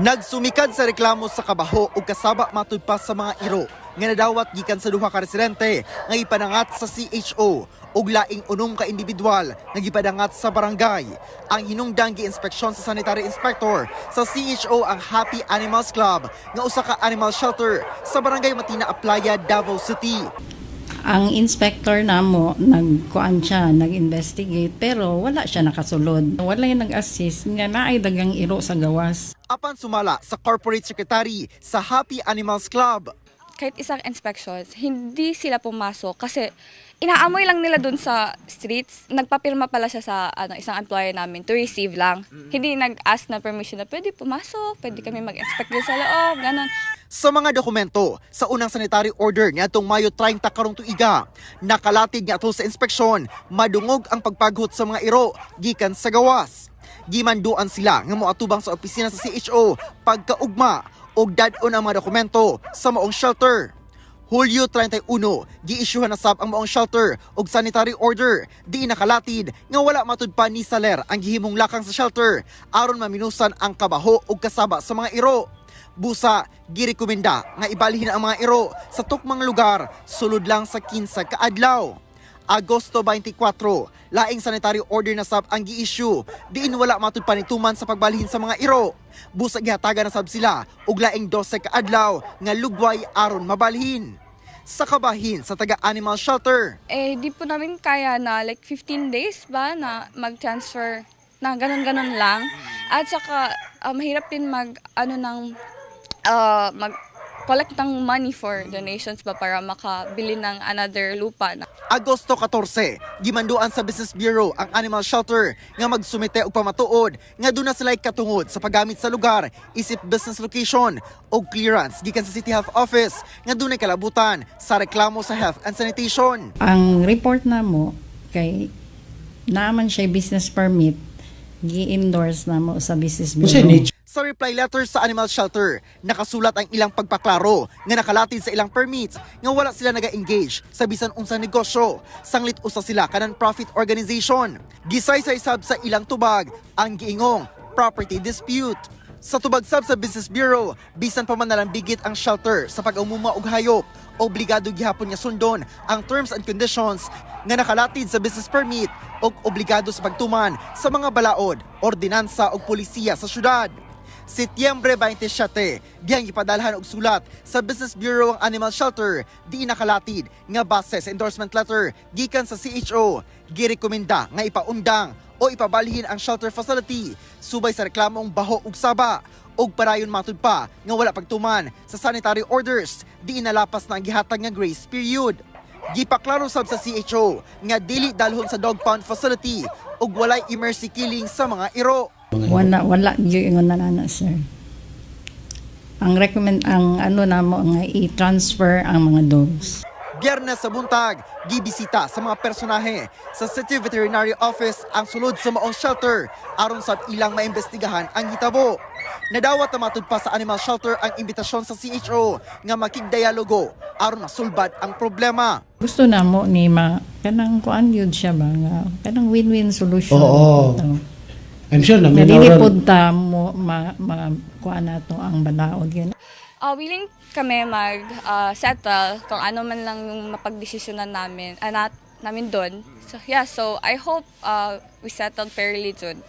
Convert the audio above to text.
Nagsumikad sa reklamo sa kabaho ug kasaba matud pa sa mga iro nga nadawat gikan sa duha ka residente nga ipanangat sa CHO ug laing unom ka individual nga gipadangat sa barangay. Ang hinungdang gi-inspeksyon sa sanitary inspector sa CHO ang Happy Animals Club nga usa ka animal shelter sa barangay Matina Aplaya, Davao City. Ang inspector namo nagkuan siya, nag-investigate pero wala siya nakasulod. Wala yung nag-assist nga naay dagang iro sa gawas. Apan sumala sa corporate secretary sa Happy Animals Club. kahit isang inspections, hindi sila pumasok kasi inaamoy lang nila dun sa streets. Nagpapirma pala siya sa ano, isang employer namin to receive lang. Hindi nag-ask na permission na pwede pumasok, pwede kami mag-inspect din sa loob, ganun. Sa mga dokumento, sa unang sanitary order ni atong Mayo 30 karong tuiga, nakalatig nga ato sa inspeksyon, madungog ang pagpaghot sa mga iro gikan sa gawas. Gimanduan sila nga moatubang sa opisina sa CHO pagkaugma og dadon ang mga dokumento sa maong shelter. Hulyo 31, giisyuhan na sab ang maong shelter og sanitary order. Di nakalatid nga wala matud pa ni Saler ang gihimong lakang sa shelter aron maminusan ang kabaho ug kasaba sa mga iro. Busa, girekomenda nga ibalhin ang mga iro sa tukmang lugar sulod lang sa 15 ka adlaw. Agosto 24, laing sanitary order na sab ang gi-issue. Diin wala matud panituman sa pagbalhin sa mga iro. Busa gihatagan na sab sila og laing 12 ka adlaw nga lugway aron mabalhin. Sa kabahin sa taga animal shelter, Eh, di po namin kaya na like 15 days ba na mag-transfer na ganun-ganun lang. At saka, ah, mahirap din mag, ano ng, ah, mag collect ng money for donations ba para makabili ng another lupa na Agosto 14, gimanduan sa Business Bureau ang animal shelter nga magsumite og pamatuod nga doon na sila katungod sa paggamit sa lugar, isip business location o clearance gikan sa City Health Office nga doon kalabutan sa reklamo sa health and sanitation. Ang report namo kay naaman siya business permit gi-endorse namo sa business bureau. Sa reply letter sa animal shelter, nakasulat ang ilang pagpaklaro nga nakalatid sa ilang permits nga wala sila naga-engage sa bisan unsang negosyo. Sanglit usa sila kanan profit organization. Gisay sa isab sa ilang tubag ang giingong property dispute. Sa tubag sab sa Business Bureau, bisan pa man nalambigit ang shelter sa pag-umuma og hayop, obligado gihapon nga sundon ang terms and conditions nga nakalatid sa business permit ug obligado sa pagtuman sa mga balaod, ordinansa ug polisiya sa syudad. Setyembre 27, diyang ipadalhan og sulat sa Business Bureau ang Animal Shelter di nakalatid nga base sa endorsement letter gikan sa CHO girekomenda nga ipaundang o ipabalhin ang shelter facility subay sa reklamong baho ug saba ug parayon matud pa nga wala pagtuman sa sanitary orders di inalapas na ang gihatag nga grace period. Gipaklaro sab sa CHO nga dili dalhon sa dog pound facility ug walay emergency killing sa mga iro. Wala wala gyud ingon na nana sir. Ang recommend ang ano namo nga i-transfer ang mga dogs. Biyernes sa buntag, gibisita sa mga personahe sa City Veterinary Office ang sulod sa maong shelter aron sa ilang maimbestigahan ang hitabo. Nadawat na matud pa sa animal shelter ang imbitasyon sa CHO nga makigdialogo aron masulbad ang problema. Gusto namo ni ma kanang kuan gyud siya ba nga kanang win-win solution. Oo. Ito. I'm sure na may dili nauran- pod ta mo ma, ma kuan nato ang balaod yun. Ah, willing kami mag ah, settle kung ano man lang yung mapagdesisyonan namin, nat- namin doon. So, yeah, so I hope ah, we settled fairly soon.